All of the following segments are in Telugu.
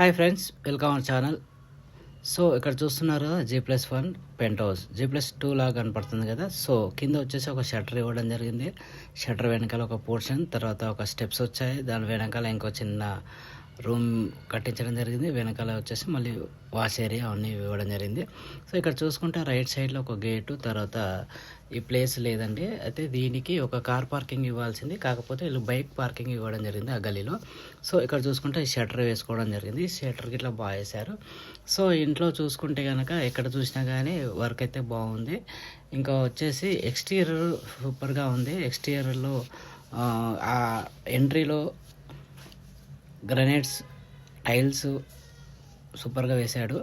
Hi friends welcome our channel so ఇక్కడ చూస్తున్నారు కదా G plus one penthouse G plus two లాగా కనపడుతుంది కదా. సో కింద వచ్చేసి ఒక షటర్ ఇవ్వడం జరిగింది. షటర్ వెనకాల ఒక పోర్షన్ తర్వాత ఒక స్టెప్స్ వచ్చాయి. దాని వెనకాల ఇంకో చిన్న రూమ్ కట్టించడం జరిగింది. వెనకాల వచ్చేసి మళ్ళీ వాష్ ఏరియా అన్నీ ఇవ్వడం జరిగింది. సో ఇక్కడ చూసుకుంటే రైట్ సైడ్లో ఒక గేటు తర్వాత ఈ ప్లేస్ లేదండి. అయితే దీనికి ఒక కార్ పార్కింగ్ ఇవ్వాల్సింది. కాకపోతే వీళ్ళు బైక్ పార్కింగ్ ఇవ్వడం జరిగింది ఆ గలీలో సో ఇక్కడ చూసుకుంటే షట్టర్ షటర్ వేసుకోవడం జరిగింది. షట్టర్ ఇట్లా బాగా వేశారు సో ఇంట్లో చూసుకుంటే కనుక ఎక్కడ చూసినా కానీ వర్క్ అయితే బాగుంది. ఇంకా వచ్చేసి ఎక్స్టీరియర్ సూపర్గా ఉంది. ఎక్స్టీరియర్లో ఆ ఎంట్రీలో గ్రనైట్స్ టైల్స్ సూపర్గా వేశాడు.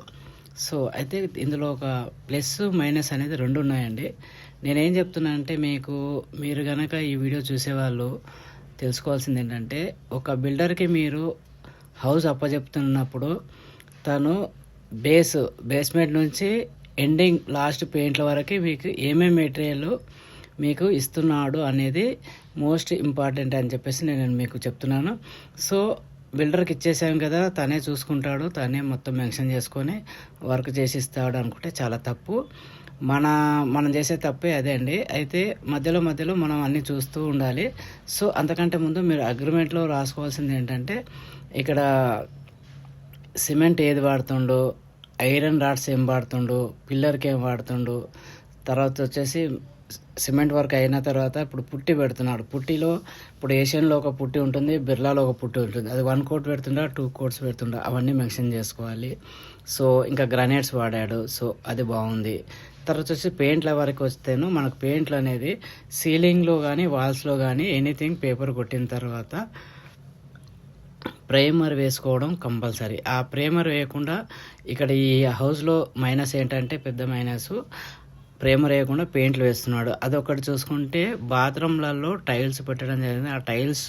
సో అయితే ఇందులో ఒక ప్లస్ మైనస్ అనేది రెండు ఉన్నాయండి. నేనేం చెప్తున్నా అంటే మీకు మీరు కనుక ఈ వీడియో చూసేవాళ్ళు తెలుసుకోవాల్సింది ఏంటంటే ఒక బిల్డర్కి మీరు హౌస్ అప్పచెప్తున్నప్పుడు తను బేస్ బేస్మెంట్ నుంచి ఎండింగ్ లాస్ట్ పెయింట్ల వరకు మీకు ఏమేమి మెటీరియల్ మీకు ఇస్తున్నాడు అనేది మోస్ట్ ఇంపార్టెంట్ అని చెప్పేసి నేను మీకు చెప్తున్నాను. సో బిల్డర్కి ఇచ్చేసాం కదా తనే చూసుకుంటాడు తనే మొత్తం మెన్షన్ చేసుకొని వర్క్ చేసి ఇస్తాడు అనుకుంటే చాలా తప్పు. మన మనం చేసే తప్పే అదే అండి. అయితే మధ్యలో మధ్యలో మనం అన్నీ చూస్తూ ఉండాలి. సో అంతకంటే ముందు మీరు అగ్రిమెంట్లో రాసుకోవాల్సింది ఏంటంటే ఇక్కడ సిమెంట్ ఏది వాడుతుండో ఐరన్ రాడ్స్ ఏం వాడుతుండు పిల్లర్కి ఏం వాడుతుండు తర్వాత వచ్చేసి సిమెంట్ వర్క్ అయిన తర్వాత ఇప్పుడు పుట్టి పెడుతున్నాడు. పుట్టిలో ఇప్పుడు ఏషియన్లో ఒక పుట్టి ఉంటుంది బిర్లాలో ఒక పుట్టి ఉంటుంది. అది వన్ కోట్ పెడుతుండ టూ కోట్స్ పెడుతుండా? అవన్నీ మెన్షన్ చేసుకోవాలి. సో ఇంకా గ్రానైట్స్ వాడాడు. సో అది బాగుంది. తర్వాత వచ్చి పెయింట్ల వరకు వస్తేను మనకు పెయింట్లు అనేది సీలింగ్లో కానీ వాల్స్లో కానీ ఎనీథింగ్ పేపర్ కొట్టిన తర్వాత ప్రైమర్ వేసుకోవడం కంపల్సరీ. ఆ ప్రైమర్ వేయకుండా ఇక్కడ ఈ హౌస్లో మైనస్ ఏంటంటే పెద్ద మైనస్ ప్రేమ రేయకుండా పెయింట్లు వేస్తున్నాడు. అదొకటి చూసుకుంటే బాత్రూమ్లలో టైల్స్ పెట్టడం జరిగింది. ఆ టైల్స్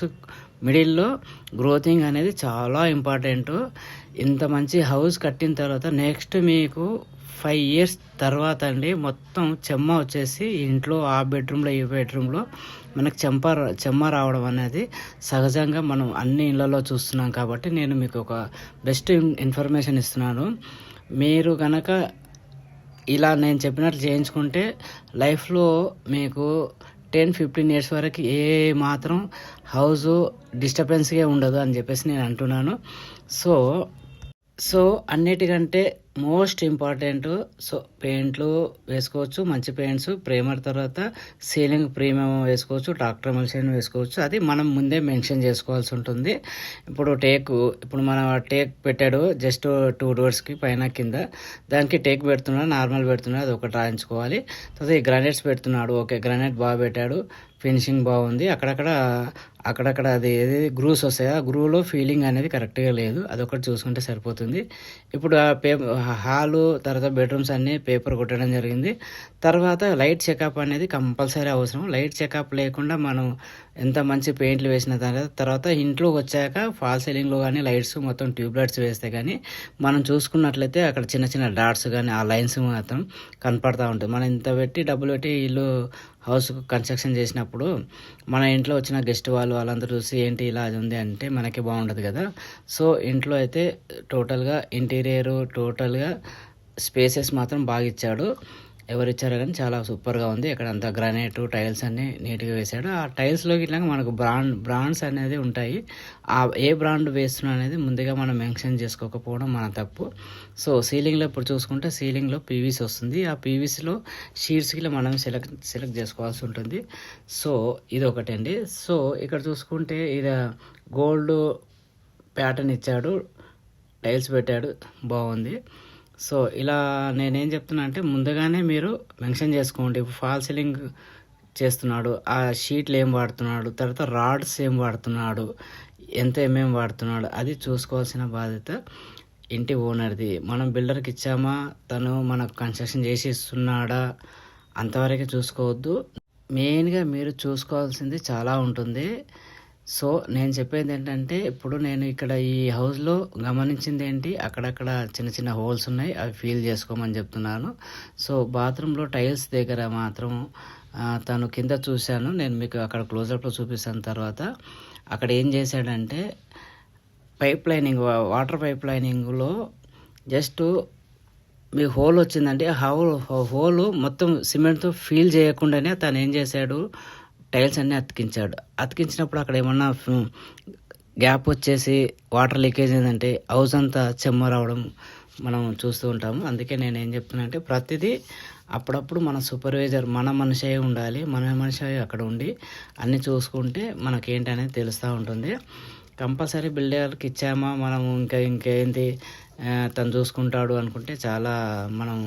మిడిల్లో గ్రోతింగ్ అనేది చాలా ఇంపార్టెంట్. ఇంత మంచి హౌస్ కట్టిన తర్వాత నెక్స్ట్ మీకు ఫైవ్ ఇయర్స్ తర్వాత అండి మొత్తం చెమ్మ వచ్చేసి ఇంట్లో ఆ బెడ్రూమ్లో ఈ బెడ్రూమ్లో మనకు చెంప చెమ్మ రావడం అనేది సహజంగా మనం అన్ని ఇళ్ళలో చూస్తున్నాం కాబట్టి నేను మీకు ఒక బెస్ట్ ఇన్ఫర్మేషన్ ఇస్తున్నాను. మీరు కనుక ఇలా నేను చెప్పినట్లు చేయించుకుంటే లైఫ్లో మీకు టెన్ ఫిఫ్టీన్ ఇయర్స్ వరకు ఏ మాత్రం హౌస్ డిస్టర్బెన్స్గా ఉండదు అని చెప్పేసి నేను అంటున్నాను. సో సో అన్నిటికంటే మోస్ట్ ఇంపార్టెంట్ సో పెయింట్లు వేసుకోవచ్చు మంచి పెయింట్స్ ప్రేమర్ తర్వాత సీలింగ్ ప్రీమియం వేసుకోవచ్చు డాక్టర్ మల్సిన్ వేసుకోవచ్చు. అది మనం ముందే మెన్షన్ చేసుకోవాల్సి ఉంటుంది. ఇప్పుడు టేక్ ఇప్పుడు మనం టేక్ పెట్టాడు జస్ట్ టూ డోర్స్కి పైన కింద. దానికి టేక్ పెడుతున్నాడు నార్మల్ పెడుతున్నాడు అది ఒకటి రాయించుకోవాలి. తర్వాత ఈ గ్రానైట్స్ పెడుతున్నాడు ఓకే గ్రానైట్ బాగా పెట్టాడు ఫినిషింగ్ బాగుంది. అక్కడక్కడ అక్కడక్కడ అది ఏది గ్రూస్ వస్తాయి ఆ గ్రూలో ఫీలింగ్ అనేది కరెక్ట్గా లేదు. అదొకటి చూసుకుంటే సరిపోతుంది. ఇప్పుడు ఆ పే హాలు తర్వాత బెడ్రూమ్స్ అన్నీ పేపర్ కొట్టడం జరిగింది. తర్వాత లైట్ చెకప్ అనేది కంపల్సరీ అవసరం. లైట్ చెకప్ లేకుండా మనం ఎంత మంచి పెయింట్లు వేసిన తర్వాత తర్వాత వచ్చాక ఫాల్ సీలింగ్లో కానీ లైట్స్ మొత్తం ట్యూబ్ లైట్స్ వేస్తే కానీ మనం చూసుకున్నట్లయితే అక్కడ చిన్న చిన్న డాట్స్ కానీ ఆ లైన్స్ మాత్రం కనపడతా ఉంటాయి. మనం ఇంత పెట్టి డబ్బులు పెట్టి ఇల్లు హౌస్ కన్స్ట్రక్షన్ చేసినప్పుడు మన ఇంట్లో వచ్చిన గెస్ట్ వాళ్ళు వాళ్ళందరూ చూసి ఏంటి ఇలా ఉంది అంటే మనకి బాగుండదు కదా. సో ఇంట్లో అయితే టోటల్గా ఇంటీరియర్ టోటల్గా స్పేసెస్ మాత్రం బాగా ఇచ్చాడు. ఎవరు ఇచ్చారో కానీ చాలా సూపర్గా ఉంది. ఇక్కడ అంతా గ్రానైట్ టైల్స్ అన్ని నీట్గా వేశాడు. ఆ టైల్స్లోకి ఇట్లా మనకు బ్రాండ్ బ్రాండ్స్ అనేది ఉంటాయి. ఆ ఏ బ్రాండ్ వేస్తున్నా అనేది ముందుగా మనం మెన్షన్ చేసుకోకపోవడం మన తప్పు. సో సీలింగ్లో ఇప్పుడు చూసుకుంటే సీలింగ్లో పీవీసీ వస్తుంది. ఆ పీవీసీలో షీట్స్కి మనం సెలెక్ట్ సెలెక్ట్ చేసుకోవాల్సి ఉంటుంది. సో ఇది ఒకటండి సో ఇక్కడ చూసుకుంటే ఇది గోల్డ్ ప్యాటర్న్ ఇచ్చాడు. టైల్స్ పెట్టాడు. బాగుంది. సో ఇలా నేనేం చెప్తున్నా అంటే ముందుగానే మీరు మెన్షన్ చేసుకోండి. ఫాల్ సీలింగ్ చేస్తున్నాడు ఆ షీట్లు ఏం వాడుతున్నాడు తర్వాత రాడ్స్ ఏం వాడుతున్నాడు ఎంత ఏమేమి వాడుతున్నాడు అది చూసుకోవాల్సిన బాధ్యత ఇంటి ఓనర్ది. మనం బిల్డర్కి ఇచ్చామా? తను మనకు కన్స్ట్రక్షన్ చేసి ఇస్తున్నాడా? అంతవరకే చూసుకోవద్దు. మెయిన్గా మీరు చూసుకోవాల్సింది చాలా ఉంటుంది. సో నేను చెప్పేది ఏంటంటే ఇప్పుడు నేను ఇక్కడ ఈ హౌస్లో గమనించింది ఏంటి? అక్కడక్కడ చిన్న చిన్న హోల్స్ ఉన్నాయి అవి ఫీల్ చేసుకోమని చెప్తున్నాను. సో బాత్రూంలో టైల్స్ దగ్గర మాత్రం తను కింద చూశాను. నేను మీకు అక్కడ క్లోజప్లో చూపిస్తాను తర్వాత. అక్కడ ఏం చేశాడంటే పైప్ లైనింగ్ వాటర్ పైప్ లైనింగ్లో జస్ట్ మీ హోల్ వచ్చిందంటే హోల్ హోల్ మొత్తం సిమెంట్తో ఫీల్ చేయకుండానే తను ఏం చేశాడు? టైల్స్ అన్నీ అతికించాడు. అతికించినప్పుడు అక్కడ ఏమన్నా గ్యాప్ వచ్చేసి వాటర్ లీకేజ్ ఏంటంటే హౌస్ అంతా చెమ్మ రావడం మనం చూస్తూ ఉంటాము. అందుకే నేను ఏం చెప్తున్నానంటే ప్రతిదీ అప్పుడప్పుడు మన సూపర్వైజర్ మన మనిషి ఉండాలి మన మనిషి అక్కడ ఉండి అన్నీ చూసుకుంటే మనకేంటి అనేది తెలుస్తూ ఉంటుంది. కంపల్సరీ బిల్డర్కి ఇచ్చామా? మనం ఇంకా ఇంకేంటి? తను చూసుకుంటాడు అనుకుంటే చాలా మనం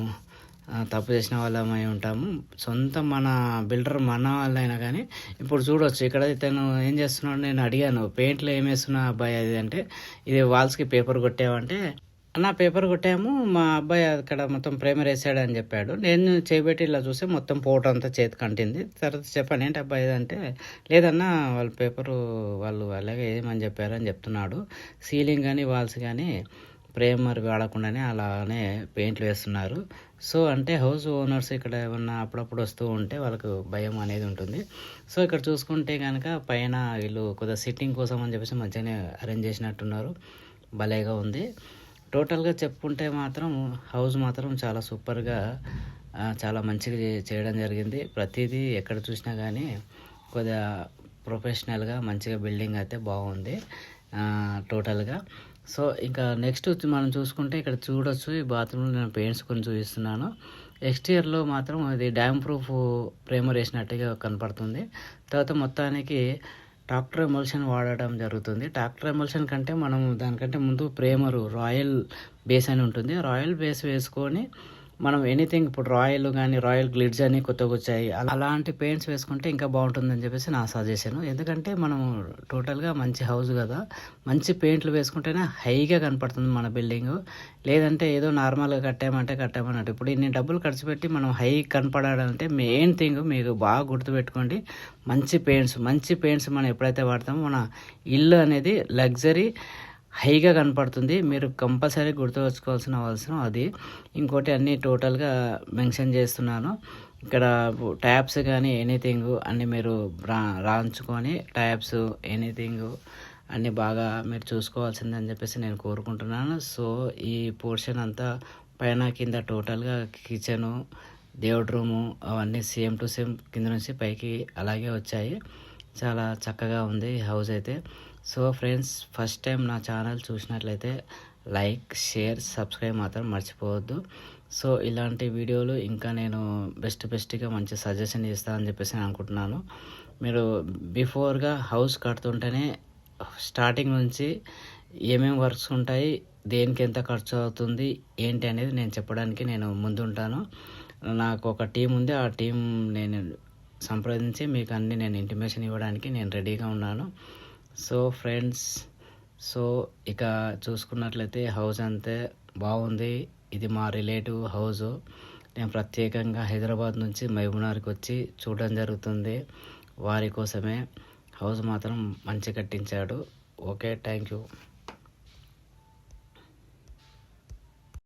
తప్పు చేసిన వాళ్ళమై ఉంటాము. సొంత మన బిల్డర్ మన వాళ్ళైనా కానీ ఇప్పుడు చూడొచ్చు. ఇక్కడ తను ఏం చేస్తున్నాడు? నేను అడిగాను పెయింట్లో ఏం వేస్తున్నా అబ్బాయి అది? అంటే ఇది వాల్స్కి పేపర్ కొట్టావంటే. అన్న పేపర్ కొట్టాము. మా అబ్బాయి అక్కడ మొత్తం ప్రేమర్ వేసాడు అని చెప్పాడు. నేను చేపెట్టి ఇలా చూస్తే మొత్తం పోవటం అంతా చేతికి అంటింది. తర్వాత చెప్పాను ఏంటి అబ్బాయి ఇది? అంటే లేదన్నా వాళ్ళ పేపరు వాళ్ళు అలాగే ఏమని చెప్పారు? అని చెప్తున్నాడు. సీలింగ్ కానీ వాల్స్ కానీ ప్రేమర్ వాడకుండానే అలానే పెయింట్లు వేస్తున్నారు. సో అంటే హౌస్ ఓనర్స్ ఇక్కడ ఏమన్నా అప్పుడప్పుడు వస్తూ ఉంటే వాళ్ళకు భయం అనేది ఉంటుంది. సో ఇక్కడ చూసుకుంటే కనుక పైన వీళ్ళు కొద్దిగా సిట్టింగ్ కోసం అని చెప్పేసి మంచిగానే అరేంజ్ చేసినట్టున్నారు. భలేగా ఉంది. టోటల్గా చెప్పుకుంటే మాత్రం హౌస్ మాత్రం చాలా సూపర్గా చాలా మంచిగా చేయడం జరిగింది. ప్రతిదీ ఎక్కడ చూసినా కానీ కొద్దిగా ప్రొఫెషనల్గా మంచిగా బిల్డింగ్ అయితే బాగుంది. టోటల్గా. సో ఇంకా నెక్స్ట్ వచ్చి మనం చూసుకుంటే ఇక్కడ చూడొచ్చు ఈ బాత్రూంలో నేను పెయింట్స్ కొన్ని చూపిస్తున్నాను. ఎక్స్టీరియర్లో మాత్రం ఇది డ్యామ్ ప్రూఫ్ ప్రేమర్ వేసినట్టుగా కనపడుతుంది. తర్వాత మొత్తానికి ట్రాక్టర్ ఎమల్షన్ వాడడం జరుగుతుంది. ట్రాక్టర్ ఎమల్షన్ కంటే మనం దానికంటే ముందు ప్రేమరు రాయల్ బేస్ అని ఉంటుంది. రాయల్ బేస్ వేసుకొని మనం ఎనీథింగ్ ఇప్పుడు రాయల్ కానీ రాయల్ గ్లిడ్స్ అని కొత్తగా వచ్చాయి. అలాంటి పెయింట్స్ వేసుకుంటే ఇంకా బాగుంటుందని చెప్పేసి నా సజెషన్. ఎందుకంటే మనం టోటల్గా మంచి హౌస్ కదా. మంచి పెయింట్లు వేసుకుంటేనే హైగా కనపడుతుంది మన బిల్డింగ్. లేదంటే ఏదో నార్మల్గా కట్టామంటే కట్టామన్నట్టు. ఇప్పుడు ఇన్ని డబ్బులు ఖర్చు పెట్టి మనం హై కనపడాలంటే మెయిన్ థింగ్ మీకు బాగా గుర్తుపెట్టుకోండి. మంచి పెయింట్స్ మంచి పెయింట్స్ మనం ఎప్పుడైతే వాడతామో మన ఇల్లు అనేది లగ్జరీ హైగా కనపడుతుంది. మీరు కంపల్సరీ గుర్తుపెట్టుకోవాల్సిన అవసరం అది. ఇంకోటి అన్నీ టోటల్గా మెన్షన్ చేస్తున్నాను. ఇక్కడ ట్యాప్స్ కానీ ఎనీథింగ్ అన్నీ మీరు రా రాంచుకొని ట్యాప్స్ ఎనీథింగ్ అన్నీ బాగా మీరు చూసుకోవాల్సిందని చెప్పేసి నేను కోరుకుంటున్నాను. సో ఈ పోర్షన్ అంతా పైన కింద టోటల్గా కిచెను దేవుడి రూము అవన్నీ సేమ్ టు సేమ్ కింద నుంచి పైకి అలాగే వచ్చాయి. చాలా చక్కగా ఉంది హౌస్ అయితే. సో ఫ్రెండ్స్ ఫస్ట్ టైం నా ఛానల్ చూసినట్లయితే లైక్ షేర్ సబ్స్క్రైబ్ మాత్రం మర్చిపోవద్దు. సో ఇలాంటి వీడియోలు ఇంకా నేను బెస్ట్ బెస్ట్గా మంచి సజెషన్ ఇస్తానని చెప్పేసి నేను అనుకుంటున్నాను. మీరు బిఫోర్గా హౌస్ కడుతుంటేనే స్టార్టింగ్ నుంచి ఏమేమి వర్క్స్ ఉంటాయి దేనికి ఎంత ఖర్చు అవుతుంది ఏంటి అనేది నేను చెప్పడానికి నేను ముందుంటాను. నాకు ఒక టీం ఉంది ఆ టీం నేను సంప్రదించి మీకు అన్ని నేను ఇంటిమేషన్ ఇవ్వడానికి నేను రెడీగా ఉన్నాను. సో ఫ్రెండ్స్ సో ఇక చూసుకున్నట్లయితే హౌస్ అంతే బాగుంది. ఇది మా రిలేటివ్ హౌస్. నేను ప్రత్యేకంగా హైదరాబాద్ నుంచి మహబూబ్నగర్కి వచ్చి చూడడం జరుగుతుంది. వారి కోసమే హౌస్ మాత్రం మంచి కట్టించాడు. Okay thank you.